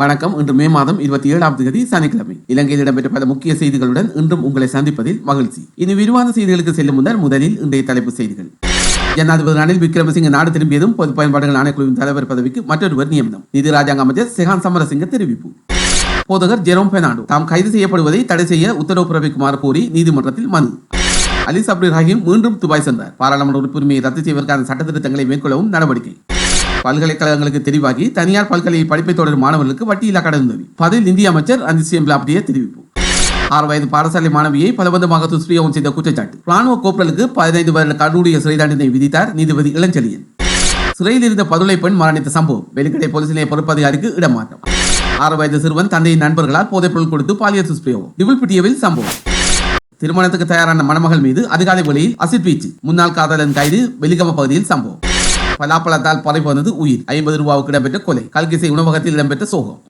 வணக்கம். இன்று மே மாதம் இருபத்தி ஏழாம் தேதி சனிக்கிழமை. இலங்கையில் இடம்பெற்ற பல முக்கிய செய்திகளுடன் இன்றும் உங்களை சந்திப்பதில் மகிழ்ச்சி. இனி விரிவான செய்திகளுக்கு செல்லும் முன்னர் முதலில் இன்றைய தலைப்பு செய்திகள். ஜனாதிபதி ரணில் விக்ரமசிங்க நாடு திரும்பியதும் பொது பயன்பாடுகள் ஆணைக்குழுவின் தலைவர் பதவிக்கு மற்றொருவர் நியமனம் நிதி ராஜாங்க அமைச்சர் செகான் சமரசிங்க தெரிவிப்பு. போதகர் ஜெரோம் பெர்னாண்டோ தாம் கைது செய்யப்படுவதை தடை செய்ய உத்தரவு பிறப்பிக்குமாறு கோரி நீதிமன்றத்தில் மனு. அலி அப்துல் ரஹீம் மீண்டும் துபாய் சென்றார். பாராளுமன்ற உறுப்புரிமையை ரத்து செய்வதற்கான சட்டத்திருத்தங்களை மேற்கொள்ளவும் நடவடிக்கை. பல்கலைக்கழகங்களுக்கு தெரிவாகி தனியார் பல்கலை படிப்பை தொடரும் மாணவர்களுக்கு வட்டியில்லா கடன் உதவி. பதில் நிதி அமைச்சர் அதிசயம் லாப்டிய தெரிவிப்பு. ஆறு வயது பாடசாலை மாணவியை பலவந்தமாக துஷ்பிரயோகம் செய்த குற்றச்சாட்டு. ராணுவ கோப்பலுக்கு பதினைந்து வருட கடனுடைய சிறை தண்டனை விதித்தார் நீதிபதி இளஞ்செழியன். சிறையில் இருந்த பதுளை பெண் மரணித்த சம்பவம். வெளிக்கடை போலீஸ் நிலைய பொறுப்பதிகாரிக்கு இடமாற்றம். ஆறு வயது சிறுவன் தந்தையின் நண்பர்களால் போதைப்பொருள் கொடுத்து பாலியல் துஷ்பிரயோகம். டிபிள்பிட்டியவில் சம்பவம். திருமணத்துக்கு தயாரான மணமகள் மீது அதிகாலை வழியில் அசிட் வீச்சு. முன்னாள் காதலன் கைது வெலிகம பகுதியில் சம்பவம். பலாப்பழத்தால் பறை வந்தது உயிர். ஐம்பது ரூபாவுக்கு இடம்பெற்ற கொலை. கல்கிசை உணவகத்தில் இடம்பெற்ற சோகம்.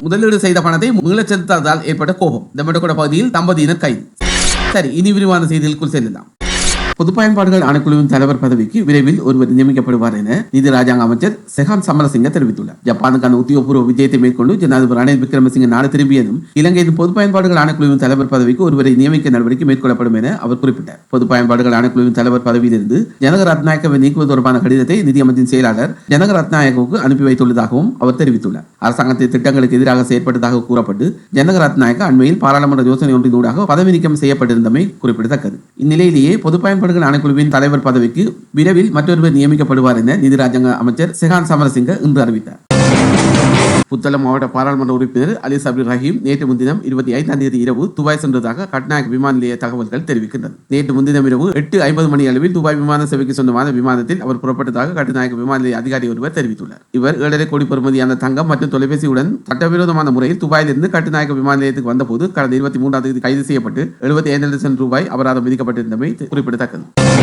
முதலீடு செய்த பணத்தை மீளச் செலுத்தாததால் ஏற்பட்ட கோபம். தெம்பட்டகொட பகுதியில் தம்பதியினர் கைது. சரி இனி விரிவான செய்திகளுக்குள் செல்லலாம். பொது பயன்பாடுகள் ஆணைக்குழுவின் தலைவர் பதவிக்கு விரைவில் ஒருவர் நியமிக்கப்படுவார் என நிதி ராஜாங்க அமைச்சர் செகான் சமரசிங்க தெரிவித்துள்ளார். ஜப்பானுக்கான உத்தியோகபூர்வ விஜயத்தை மேற்கொண்டு ஜனாதிபதி ரணில் விக்ரமசிங்க நாடு திரும்பியதும் இலங்கையின் பொது பயன்பாடுகள் ஆணைக்குழுவின் தலைவர் பதவிக்கு ஒருவரை நியமிக்க நடவடிக்கை மேற்கொள்ளப்படும் என அவர் குறிப்பிட்டார். பொது பயன்பாடுகள் ஆணைக்குழுவின் தலைவர் பதவியிலிருந்து ஜனக ரத்நாயக்கவை நீக்குவது தொடர்பான கடிதத்தை நிதியமைச்சின் செயலாளர் ஜனக ரத்நாயகவுக்கு அனுப்பி வைத்துள்ளதாகவும் அவர் தெரிவித்துள்ளார். அரசாங்கத்தின் திட்டங்களுக்கு எதிராக செயற்பட்டதாக கூறப்பட்டு ஜனக ரத்நாயக்க அண்மையில் பாராளுமன்ற யோசனை ஒன்றினூடாக பதவி நீக்கம் செய்யப்பட்டிருந்தமை குறிப்பிடத்தக்கது. இந்நிலையிலேயே பொது பயன்பாடுகள் ஆணைக்குழுவின் தலைவர் பதவிக்கு விரைவில் மற்றொருவர் நியமிக்கப்படுவார் என நிதி ராஜாங்க அமைச்சர் செகான் சமரசிங்க இன்று அறிவித்தார். புத்தளம் மாவட்ட பாராளுமன்ற உறுப்பினர் அலி சபீர் ரஹீம் நேற்று முன்தினம் இருபத்தி ஐந்தாம் தேதி இரவு துபாய் சென்றதாக கட்நாயக் விமான நிலைய தகவல்கள் தெரிவிக்கின்றன. நேற்று முன்தினம் இரவு எட்டு ஐம்பது மணி அளவில் துபாய் விமான சேவைக்கு சொந்தமான விமானத்தில் அவர் புறப்பட்டதாக கட்டுநாயக் விமான நிலைய அதிகாரி ஒருவர் தெரிவித்துள்ளார். இவர் ஏழரை கோடி பெறுமதியான தங்கம் மற்றும் தொலைபேசியுடன் சட்டவிரோதமான முறையில் துபாயிலிருந்து கட்டுநாயக்க விமான நிலையத்துக்கு வந்தபோது கடந்த இருபத்தி மூன்றாம் தேதி கைது செய்யப்பட்டு எழுபத்தி ஐந்து லட்சம் ரூபாய் அபராதம் விதிக்கப்பட்டிருந்தமை குறிப்பிடத்தக்கது.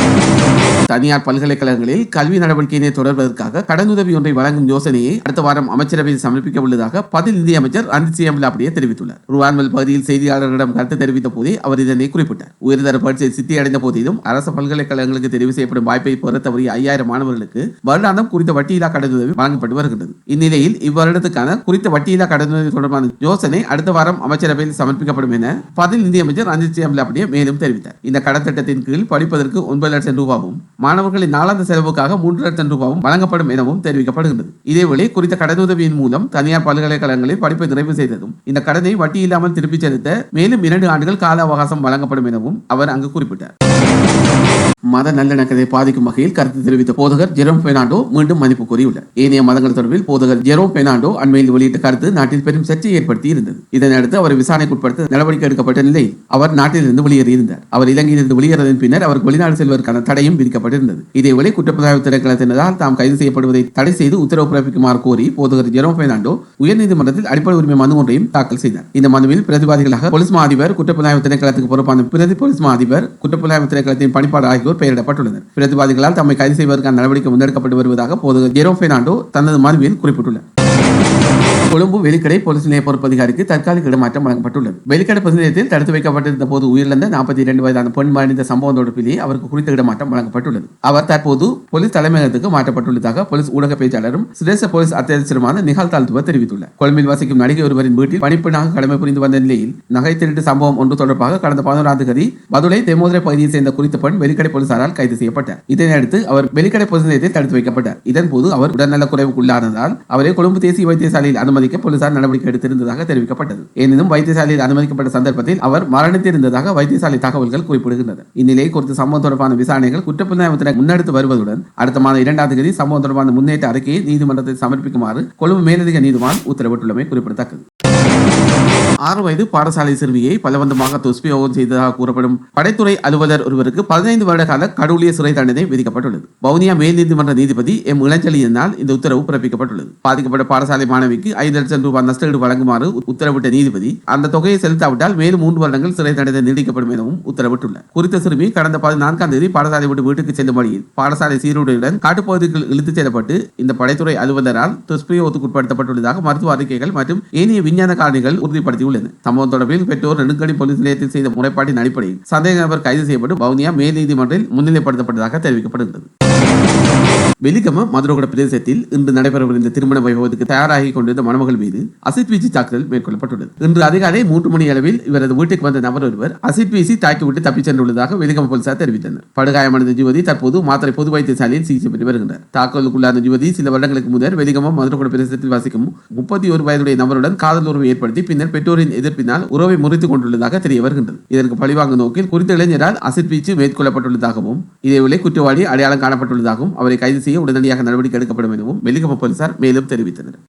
தனியார் பல்கலைக்கழகங்களில் கல்வி நடவடிக்கையினை தொடர்வதற்காக கடனுதவி ஒன்றை வழங்கும் யோசனையை அடுத்த வாரம் அமைச்சரவையில் சமர்ப்பிக்க உள்ளதாக பதில் நிதி அமைச்சர் அந்திசியம் அப்படியே தெரிவித்துள்ளார். ருவான்மல் பகுதியில் செய்தியாளர்களிடம் கருத்து தெரிவித்த போதே அவர் இதனை குறிப்பிட்டார். உயர்தர பரீட்சை சித்தி அடைந்த போதிலும் அரசு பல்கலைக்கழகங்களுக்கு தெரிவு செய்யப்படும் வாய்ப்பை பெற தவறிய ஐயாயிரம் மாணவர்களுக்கு வருடாந்தம் குறித்த வட்டியில்லா கடனுதவி வழங்கப்பட்டு வருகின்றது. இந்நிலையில் இவ்வருடத்துக்கான குறித்த வட்டியில்லா கடனுதவி தொடர்பான யோசனை அடுத்த வாரம் அமைச்சரவையில் சமர்ப்பிக்கப்படும் என பதில் நிதி அமைச்சர் அந்திசியம் அப்படியே மேலும் தெரிவித்தார். இந்த கடத்திட்டத்தின் கீழ் படிப்பதற்கு ஒன்பது லட்சம் ரூபாவும் மாணவர்களின் நாளாந்த செலவுக்காக மூன்று லட்சம் ரூபாவும் வழங்கப்படும் எனவும் தெரிவிக்கப்படுகின்றது இதேவேளை குறித்த கடனுதவியின் மூலம் தனியார் பல்கலைக்கழகங்களில் படிப்பை நிறைவு செய்ததும் இந்த கடனை வட்டி இல்லாமல் திருப்பிச் செலுத்த மேலும் இரண்டு ஆண்டுகள் கால அவகாசம் வழங்கப்படும் எனவும் அவர் அங்கு குறிப்பிட்டார். மத நல்லிணக்கத்தை பாதிக்கும் வகையில் கருத்து தெரிவித்த போதகர் ஜெரோம் பெர்னாண்டோ மீண்டும் மதிப்பு கூறியுள்ளார். ஏனைய மதங்கள் தொடர்பில் போதகர் ஜெரோம் பெர்னாண்டோ அண்மையில் வெளியிட்ட கருத்து நாட்டில் பெரும் சர்ச்சையை ஏற்படுத்தி இருந்தது இதனையடுத்து அவர் விசாரணைக்குட்படுத்த நடவடிக்கை எடுக்கப்பட்ட நிலையில் அவர் நாட்டிலிருந்து வெளியேறியிருந்தார். அவர் இலங்கையிலிருந்து வெளியேறதன் பின்னர் அவர் வெளிநாடு செல்வதற்கான தடையும் விதிக்கப்பட்டிருந்தது. இதேவேளை குற்றப்புலனாய்வு திணைக்களத்தினரால் தாம் கைது செய்யப்படுவதை தடை செய்து உத்தரவு பிறப்பிக்குமாறு கோரி போதகர் ஜெரோம் பெர்னாண்டோ உயர்நீதிமன்றத்தில் அடிப்படை உரிமை மனு ஒன்றையும் தாக்கல் செய்தார். இந்த மனுவில் பிரதிவாதிகளாக போலீஸ் மா அதிபர் குற்றப்புலனாய்வு திணைக்களத்துக்கு பொறுப்பான பிரதி போலீஸ் மா அதிபர் குற்றப்புலனாய்வு திணைக்களத்தின் பணிப்பாளர் ஆகியோர் பெயரிடப்பட்டுள்ளனர் பிரதிவாதிகளால் தம்மை கைது செய்வதற்கான நடவடிக்கை முன்னெடுக்கப்பட்டு வருவதாக போது ஜெரோ பெர்னாண்டோ தனது மனுவில் குறிப்பிட்டுள்ளார். கொழும்பு வெளிக்கடை போலீஸ் நிலைய பொறுப்பதிகாரிக்கு தற்காலிக இடமாற்றம் வழங்கப்பட்டுள்ளது. வெளிக்கடை பொது நிலையத்தில் தடுத்து வைக்கப்பட்டிருந்த போது உயிரிழந்த நாற்பத்தி இரண்டு வயதான பெண் மறைந்த சம்பவம் தொடர்பிலேயே அவருக்கு குறித்த இடமாற்றம் வழங்கப்பட்டுள்ளது. அவர் தற்போது போலீஸ் தலைமையகத்துக்கு மாற்றப்பட்டுள்ளதாக போலீஸ் ஊடக பேச்சாளரும் சிரேச போலீஸ் அத்தியட்சருமான நிகால் தாழ்த்துவ தெரிவித்துள்ளார். கொழும்பில் வசிக்கும் நடிகை ஒருவரின் வீட்டில் பணிப்பெண்ணாக கடமை புரிந்து வந்த நிலையில் நகை திருட்டு சம்பவம் ஒன்று தொடர்பாக கடந்த பதினோராம் தேதி பதுளை தெமோதரை பகுதியை சேர்ந்த குறித்த பெண் வெளிக்கடை போலீசாரால் கைது செய்யப்பட்டார். இதனையடுத்து அவர் வெளிக்கடை பொது நிலையத்தில் தடுத்து வைக்கப்பட்டார். இதன்போது அவர் உடல்நலக் குறைவுக்குள்ளானதால் அவரை கொழும்பு தேசிய வைத்தியசாலையில் அனுமதிக்க போலீசார் நடவடிக்கை எடுத்திருந்ததாக தெரிவிக்கப்பட்டது. எனினும் வைத்தியசாலையில் அனுமதிக்கப்பட்ட சந்தர்ப்பத்தில் அவர் மரணித்திருந்ததாக வைத்தியசாலை தகவல்கள் குறிப்பிடுகின்றன. இந்நிலை குறித்த சம்பவம் தொடர்பான விசாரணைகள் குற்றப்புலனாய்வு முன்னெடுத்து வருவதுடன் அடுத்த மாதம் இரண்டாம் தேதி சம்பவம் தொடர்பான முன்னேற்ற அறிக்கையை நீதிமன்றத்தில் சமர்ப்பிக்குமாறு கொழும்பு மேலதிக நீதிவான் உத்தரவிட்டுள்ளமை குறிப்பிடத்தக்கது. ஆறு வயது பாடசாலை சிறுமியை பலவந்தமாக துஷ்பிரயோகம் செய்ததாக கூறப்படும் படைத்துறை அலுவலர் ஒருவருக்கு பதினைந்து வருட கால கடவுளிய சிறை தண்டனை விதிக்கப்பட்டுள்ளது. வவுனியா மேல் நீதிமன்ற நீதிபதி எம் இளஞ்சலியினால் இந்த உத்தரவு பிறப்பிக்கப்பட்டுள்ளது. பாதிக்கப்பட்ட பாடசாலை மாணவிக்கு ஐந்து லட்சம் ரூபாய் நஷ்டஈடு வழங்குமாறு உத்தரவிட்ட நீதிபதி அந்த தொகையை செலுத்தாவிட்டால் மேலும் மூன்று வருடங்கள் சிறை தண்டனை நீடிக்கப்படும் எனவும் உத்தரவிட்டுள்ளார். குறித்த சிறுமி கடந்த பதினான்காம் தேதி பாடசாலை விட்டு வீட்டுக்கு செல்லும் வழியில் பாடசாலை சீருடையுடன் காட்டுப்பகுதிக்கு இழுத்துச் செல்லப்பட்டு இந்த படைத்துறை அலுவலரால் துஷ்பிரயோகத்துக்கு உட்படுத்தப்பட்டுள்ளதாக மருத்துவ அறிக்கைகள் மற்றும் ஏனைய விஞ்ஞான காரணிகள் உள்ளது. சம்பவம் தொடர்பில் பெற்றோர் நெடுங்கடி போலீஸ் நிலையத்தில் செய்த முறைப்பாட்டின் அடிப்படையில் சந்தேக நபர் கைது செய்யப்பட்டு வவுனியா மேல் நீதிமன்றில் முன்னிலைப்படுத்தப்பட்டதாக தெரிவிக்கப்படுகிறது வெலிகம மதுரகுட பிரதேசத்தில் இன்று நடைபெறவிருந்த திருமண வைபவத்துக்கு தயாராகி கொண்டிருந்த மணமகள் மீது அசிட் வீச்சு தாக்குதல் மேற்கொள்ளப்பட்டுள்ளது. இன்று அதிகாலை மூன்று மணி அளவில் இவரது வீட்டுக்கு வந்த நபர் ஒருவர் அசிட் வீசி தாக்கிவிட்டு தப்பிச் சென்றுள்ளதாக வெலிகம போலீசார் தெரிவித்தனர். படுகாயமடைந்த யுவதி தற்போது மாத்திரை பொது வைத்தியசாலையில் சிகிச்சை பெற்று வருகின்றார். தாக்குதலுக்குள்ளான யுவதி சில வருடங்களுக்கு முதல் வெலிகம மதுரகுட பிரதேசத்தில் வசிக்கும் முப்பத்தி ஒரு வயதுடைய நபருடன் காதல் உறவை ஏற்படுத்தி பின்னர் பெற்றோரின் எதிர்ப்பினால் உறவை முறித்துக் கொண்டுள்ளதாக தெரிய வருகின்றது. இதற்கு பழிவாங்கும் நோக்கில் குறித்த இளைஞரால் அசிட் வீச்சு மேற்கொள்ளப்பட்டுள்ளதாகவும் இதேவேளை குற்றவாளி அடையாளம் காணப்பட்டுள்ளதாகவும் அவரை கைது செய்ய உடனடியாக நடவடிக்கை எடுக்கப்படும் எனவும் வெலிகம போலீசார் மேலும் தெரிவித்தனர்.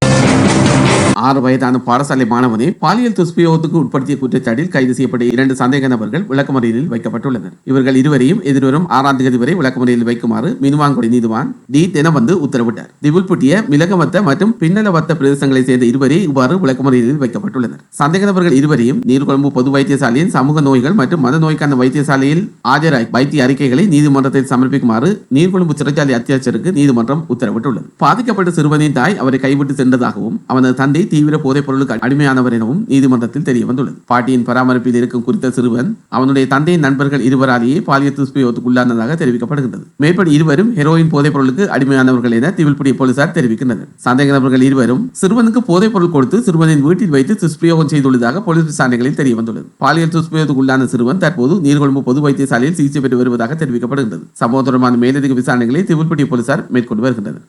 ஆறு வயதான பாடசாலை மாணவனை பாலியல் துஷ்பிரயோகத்துக்கு உட்படுத்திய குற்றச்சாட்டில் கைது செய்யப்பட்ட இரண்டு சந்தேக நபர்கள் விளக்கமறியலில் வைக்கப்பட்டுள்ளனர். இவர்கள் இருவரையும் எதிர்வரும் ஆறாம் தேதி வரை விளக்கமறியலில் வைக்குமாறு மினுவாங்குடி நீதிவான் டி தினபந்து உத்தரவிட்டார். திவுல்புட்டிய மிளகவத்த மற்றும் பின்னலவத்த பிரதேசங்களைச் சேர்ந்த இருவரே இவ்வாறு விளக்கமறியலில் வைக்கப்பட்டுள்ளனர். சந்தேக நபர்கள் இருவரையும் நீர்கொழும்பு பொது வைத்தியசாலையின் சமூக நோய்கள் மற்றும் மத நோய்க்கான வைத்தியசாலையில் ஆஜராய் வைத்திய அறிக்கைகளை நீதிமன்றத்தில் சமர்ப்பிக்குமாறு நீர்கொழும்பு சிறைச்சாலை அத்தியட்சருக்கு நீதிமன்றம் உத்தரவிட்டுள்ளது. பாதிக்கப்பட்ட சிறுவனின் தாய் அவரை கைவிட்டு சென்றதாகவும் அவனது தந்தை தீவிர போதைப் பொருளுக்கு அடிமையானவர் எனவும் நீதிமன்றத்தில் தெரிய வந்துள்ளது. பாட்டியின் பராமரிப்பில் இருக்கும் குறித்த சிறுவன் அவனுடைய தந்தையின் நண்பர்கள் இருவராலேயே பாலியல் துஷ்பிரயோகத்துக்குள்ளானதாக தெரிவிக்கப்படுகின்றது. மேற்படி இருவரும் ஹெரோயின் போதைப் பொருளுக்கு அடிமையானவர்கள் என திவில்புடி போலீசார் தெரிவிக்கின்றனர். சந்தேக நபர்கள் இருவரும் சிறுவனுக்கு போதைப் பொருள் கொடுத்து சிறுவனின் வீட்டில் வைத்து துஷ்பிரயோகம் செய்துள்ளதாக போலீஸ் விசாரணைகளில் தெரிய வந்துள்ளது. பாலியல் துஷ்பிரயோகத்துக்குள்ளான சிறுவன் தற்போது நீர்கொழும்பு பொது வைத்தியசாலையில் சிகிச்சை பெற்று வருவதாக தெரிவிக்கப்படுகின்றது. சம்பவம் தொடர்பான மேலதிக விசாரணைகளை திவில்பட்டி போலீசார் மேற்கொண்டு வருகின்றனர்.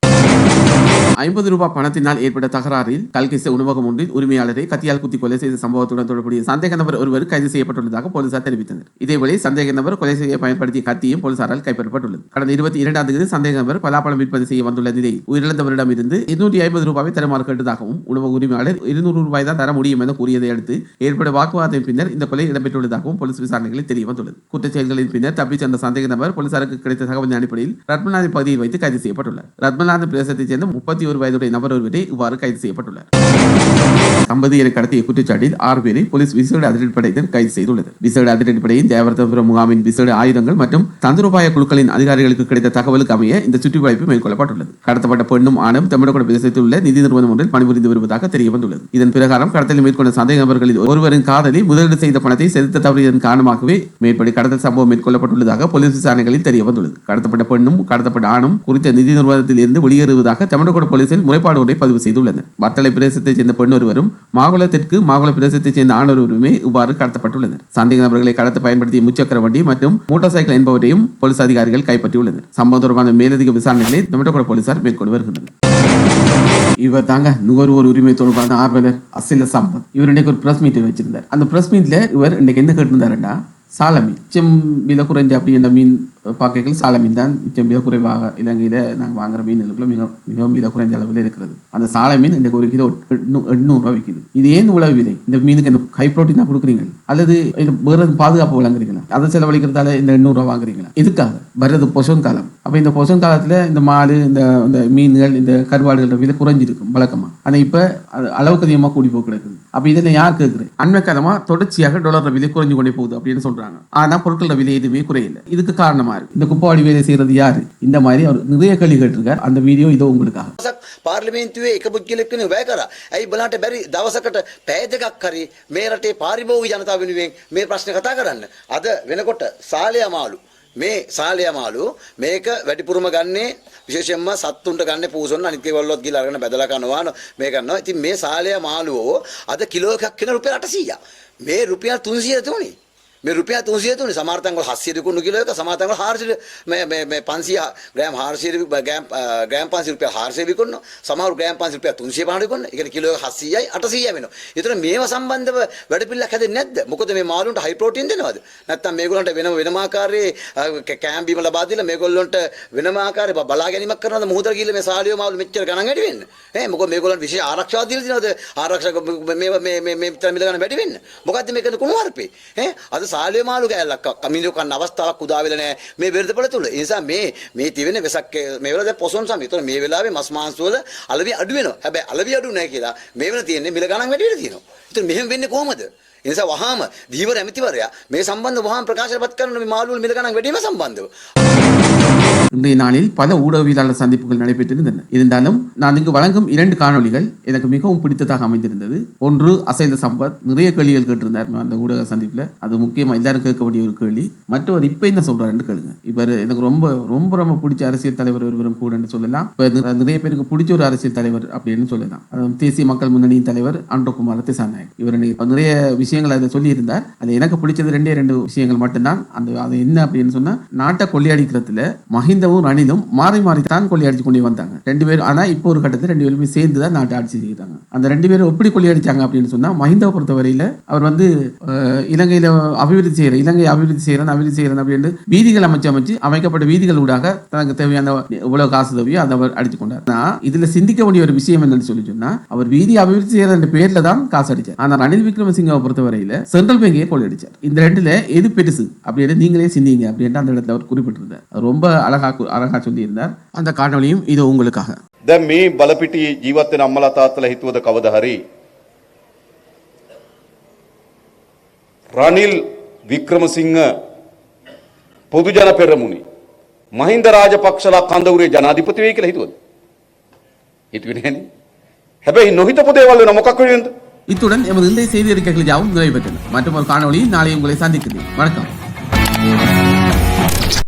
ஐம்பது ரூபாய் பணத்தினால் ஏற்பட்ட தகராறில் கல்கிச உணவகம் ஒன்றில் உரிமையாளரை கத்தியால் குத்தி கொலை செய்த சம்பவத்துடன் தொடர்புடைய சந்தேக நபர் ஒருவர் கைது செய்யப்பட்டுள்ளதாக போலீசார் தெரிவித்தனர். இதேவேளை சந்தேக நபர் கொலை செய்ய பயன்படுத்திய கத்தியும் போலீசாரால் கைப்பற்றப்பட்டுள்ளது. கடந்த இருபத்தி இரண்டாம் தேதி சந்தேக நபர் பலாப்பழம் விற்பனை செய்ய வந்துள்ள நிலையில் உயிரிழந்தவரிடம் இருந்து இருநூற்றி ஐம்பது ரூபாயை தருமாறு கேட்டதாகவும் உணவு உரிமையாளர் இருநூறு ரூபாய் தான் தர முடியும் என கூறியதை அடுத்து ஏற்பட்ட வாக்குவாதத்தின் பின்னர் இந்த கொலை இடம்பெற்றுள்ளதாகவும் போலீஸ் விசாரணைகளில் தெரிய வந்துள்ளது. குற்றச்செயல்களின் பின்னர் தப்பிச் சென்ற சந்தேக நபர் போலீசாருக்கு கிடைத்த தகவலின் அடிப்படையில் ரத்மநாதன் பகுதியில் வைத்து கைது செய்யப்பட்டுள்ளார். ரத்மநாதன் பிரதேசத்தைச் சேர்ந்த முப்பத்தி ஒரு வயதுடைய நபர் ஒருவரே இவ்வாறு கைது செய்யப்பட்டுள்ளார். தம்பதியரை கடத்திய குற்றச்சாட்டில் ஆறு பேரை போலீஸ் விசேட அதிரடிப்படையினர் கைது செய்துள்ளது விசேட அதிரடிப்படையின் ஜெயவர்தபுரம் முகாமின் விசேட ஆயுதங்கள் மற்றும் தந்திரோபாய குழுக்களின் அதிகாரிகளுக்கு கிடைத்த தகவலுக்கு அமைய இந்த சுற்றிவளைப்பு மேற்கொள்ளப்பட்டுள்ளது. கடத்தப்பட்ட பெண்ணும் ஆணும் தமிழக பிரதேசத்தில் உள்ள நிதி நிறுவனம் ஒன்றில் பணிபுரிந்து வருவதாக தெரிய வந்துள்ளது இதன் பிரகாரம் கடத்தலில் மேற்கொண்ட சந்தேக நபர்களில் ஒருவரின் காதலி முதலீடு செய்த பணத்தை செலுத்த தவறியதன் காரணமாகவே மேற்படி கடத்தல் சம்பவம் மேற்கொள்ளப்பட்டுள்ளதாக போலீஸ் விசாரணைகளில் தெரிய வந்துள்ளது கடத்தப்பட்ட பெண்ணும் கடத்தப்பட்ட ஆணும் குறித்த நிதி நிறுவனத்தில் இருந்து வெளியேறுவதாக தமிழக போலீசில் முறைப்பாடு ஒன்றை பதிவு செய்துள்ளனர். வத்தளை பிரதேசத்தைச் சேர்ந்த பெண் இருவரும் மாகுளத்திற்கு மாகுள பிரதேசத்தைச் சேர்ந்த ஆணவர் ஒருவருமே இவ்வாறு கடத்தப்பட்டுள்ளனர். சந்தேக நபர்களை கடத்த பயன்படுத்திய முச்சக்கர வண்டி மற்றும் மோட்டார் சைக்கிள் என்பவரையும் போலீஸ் அதிகாரிகள் கைப்பற்றியுள்ளனர். சம்பவம் தொடர்பான மேலதிக விசாரணைகளை தமிழக போலீசார் மேற்கொண்டு வருகின்றனர். இவர் தாங்க நுகர்வோர் உரிமை தொடர்பான ஆர்வலர் அசில சம்பத். இவர் இன்னைக்கு ஒரு பிரஸ் மீட் வச்சிருந்தார். அந்த பிரஸ் மீட்ல இவர் இன்னைக்கு என்ன கேட்டிருந்தாருன்னா சாலமி செம் விலை குறைஞ்ச அப்படி என்ற மீன் பார்க்கல சாலமீன் தான் மிச்சம் மிக குறைவாக இலங்கையில் நாங்கள் வாங்குற மீன்களுக்குள்ள மிக மிகவும் மிக குறைந்த அளவில் இருக்கிறது. அந்த சாலை மீன் இந்த ஒரு கிலோ எட்நூ எண்ணூறுரூவா விற்கிது இது ஏன் உழவு விலை? இந்த மீனுக்கு இந்த ஹை ப்ரோட்டீன் தான் கொடுக்குறீங்க? அல்லது இது வேறு பாதுகாப்பு வழங்குறீங்களா? அதை செலவழிக்கிறதால இந்த எண்ணூறுரூவா வாங்குறீங்களா? இதுக்காக வர்றது பொசம் காலம். அப்போ இந்த பொசம் காலத்தில் இந்த மாடு இந்த இந்த மீன்கள் இந்த கருவாடுகளோட விலை குறைஞ்சிருக்கும் வழக்கமாக ஆனால் இப்போ அது அளவுக்கு அதிகமாக கூடி போக கிடக்குது. அப்போ இதில் யார் கேட்குறேன் அண்மை காலமாக தொடர்ச்சியாக டாலர் விலை குறைஞ்சு கொண்டே போகுது அப்படின்னு சொல்றாங்க. ஆனா பொருட்களோட விலை எதுவுமே குறையல. இதுக்கு காரணமா? இருக்கு இந்த குப்பாடி வேலை செய்யறது யாரு இந்த மாதிரி அவர் நிறைய கேள்வி கேட்டிருக்கார் அந்த வீடியோ இதோ உங்களுக்காக දවසක් පාර්ලිමේන්තුවේ එක පුද්ගලෙක් වෙන වැය කරා. ඇයි බලන්න බැරි දවසකට පැය දෙකක් හරි මේ රටේ පාරිභෝගික ජනතාව වෙනුවෙන් මේ ප්‍රශ්න කතා කරන්න. අද වෙනකොට සාලය මාළු මේ සාලය මාළු මේක වැඩිපුරම ගන්නේ විශේෂයෙන්ම සත්තුන්ට ගන්න පූසොන්න අනිත් ඒවලුවත් ගිහලා අරගෙන බැදලා කනවා මේ කරනවා. ඉතින් මේ සාලය මාළුවෝ අද කිලෝ එකක් වෙන රුපියල් 800. මේ රුපියල් 300 තුනේ. මේ රුපියල් 300 තුනේ සමහර තැන්වල 700 දුකුණු කිලෝ එක සමහර තැන්වල 400 මේ මේ මේ 500 ග්‍රෑම් 400 ග්‍රෑම් අ, ග්‍රෑම් 500 රුපියල් 400 විකුණනවා සමහර ග්‍රෑම් 500 රුපියල් 300 පහට විකුණනවා ඒ කියන්නේ කිලෝ එක 700යි 800යි වෙනවා ඒතර මේවා සම්බන්ධව වැඩපිළිවෙලක් හැදෙන්නේ නැද්ද මොකද මේ මාළුන්ට හයි ප්‍රෝටීන් දෙනවද නැත්නම් මේගොල්ලන්ට වෙන වෙනම ආකාරයේ අ, කැ- කෑම් බීම ලබා දීලා මේගොල්ලන්ට වෙනම ආකාරයේ බ- බලා ගැනීමක් කරනවද මුහුදට ගිහලා මේ සාලියෝ මාළු මෙච්චර ගණන් වැඩි වෙන්න ඈ මොකද මේගොල්ලන්ට විශේෂ ආරක්ෂාවක් දීලා තියෙනවද ආරක්ෂක මේ මේ මේ මේ මේ විතර මිල ගන්න වැඩි වෙන්න මොකද්ද මේකද කුණු හarpේ ඈ අද සාලියෝ මාළු කෑල්ලක් කමිනු කන්න අවස්ථාවක් උදා වෙලා නැහැ මේ වෙරදපොළ තුල ඒ නිසා මේ මේ තිවෙන වෙසක් මේ වෙලාව දැන් පොසොන් සමය. ඒතකොට මේ වෙලාවේ මස් මාංශ වල අලවි අඩු වෙනවා. හැබැයි අලවි අඩු නැහැ කියලා මේ වෙන තියෙන්නේ මිල ගණන් වැඩි වෙලා තියෙනවා. ඉතින් මෙහෙම වෙන්නේ කොහමද? ඒ නිසා වහාම දීවර ඇමතිවරයා මේ සම්බන්ධ වහාම ප්‍රකාශනපත් කරන මේ මාළුවල මිල ගණන් වැඩිම සම්බන්ධව இன்றைய நாளில் பல ஊடகவியலாளர் சந்திப்புகள் நடைபெற்றிருந்தன இருந்தாலும் நான் இங்கு வழங்கும் இரண்டு காணொளிகள் எனக்கு மிகவும் பிடித்ததாக அமைந்திருந்தது ஒன்று அசைந்த சம்பத் நிறைய கேள்விகள் கேட்டிருந்தார் அந்த ஊடக சந்திப்புல அது முக்கியமா எல்லாரும் கேட்க வேண்டிய ஒரு கேள்வி மற்றவர் இப்ப என்ன சொல்றாருன்னு கேளுங்க இவர் எனக்கு ரொம்ப ரொம்ப ரொம்ப பிடிச்ச அரசியல் தலைவர் ஒருவரும் கூடன்னு சொல்லலாம் இப்ப நிற- நிறைய பேருக்கு பிடிச்ச ஒரு அரசியல் தலைவர் அப்படின்னு சொல்லலாம் அது தேசிய மக்கள் முன்னணியின் தலைவர் அன்றகுமார் திசாநாயக் இவர் இன்னைக்கு நிறைய விஷயங்கள் அதை சொல்லியிருந்தார். அது எனக்கு பிடிச்சது ரெண்டே ரெண்டு விஷயங்கள் மட்டும்தான். அந்த அது என்ன அப்படின்னு சொன்னா நாட்டை கொள்ளையடிக்கிறதுல மஹிந்தவும் ரணிலும் மாறி மாறி தான் கொள்ளையடிச்சு கொண்டு வந்தாங்க. ரெண்டு பேரும் ஆனா இப்போ ஒரு கட்டத்தில் ரெண்டு பேருமே சேர்ந்து தான் நாட்டை ஆட்சி செய்கிறாங்க. அந்த ரெண்டு பேரும் எப்படி கொள்ளையடிச்சாங்க அப்படின்னு சொன்னா மஹிந்தாவை பொறுத்தவரையில அவர் வந்து இலங்கையில் இலங்கையில அபிவிருத்தி செய்யற இலங்கை அபிவிருத்தி செய்யறேன் அபிவிருத்தி செய்யறேன் அப்படின்னு வீதிகள் அமைச்சு அமைச்சு அமைக்கப்பட்ட வீதிகள் ஊடாக தனக்கு தேவையான இவ்வளவு காசு தேவையோ அதை அவர் அடிச்சு கொண்டார். நான் இதுல சிந்திக்க வேண்டிய ஒரு விஷயம் என்னன்னு சொல்லி சொன்னா அவர் வீதி அபிவிருத்தி செய்யற என்ற பேர்ல தான் காசு அடிச்சார். ஆனா ரணில் விக்ரமசிங்காவை பொறுத்தவரையில சென்ட்ரல் பேங்கே கொள்ளையடிச்சார் இந்த ரெண்டுல எது பெருசு அப்படின்னு நீங்களே சிந்திங்க அப்படின்னு அந்த இடத்துல அவர் குறிப்பிட்டிருந்தார் அவர் ரொம்ப அழகா கு- අරහා சொல்லியிருந்தார் அந்த காணொளியும் இது உங்களுக்காக දැන් මේ බලපිටි ජීවත් වෙන අම්මලා තාත්තලා හිතුවද කවදා හරි රනිල් වික්‍රමසිංහ පොදු ජන පෙරමුණේ මහින්ද රාජපක්ෂලා කඳවුරේ ජනාධිපති වෙයි කියලා හිතුවද හිතුවේ නෑනේ හැබැයි නොහිතපු දේවල් වෙන මොකක් වෙනවද இத்துடன் எமது இன்றைய செய்தி அறிக்கைகள் யாவும் நிறைவு பெற்றன. மற்றும் ஒரு காணொலியில் நாளை உங்களை சந்திக்கிறேன். வணக்கம்.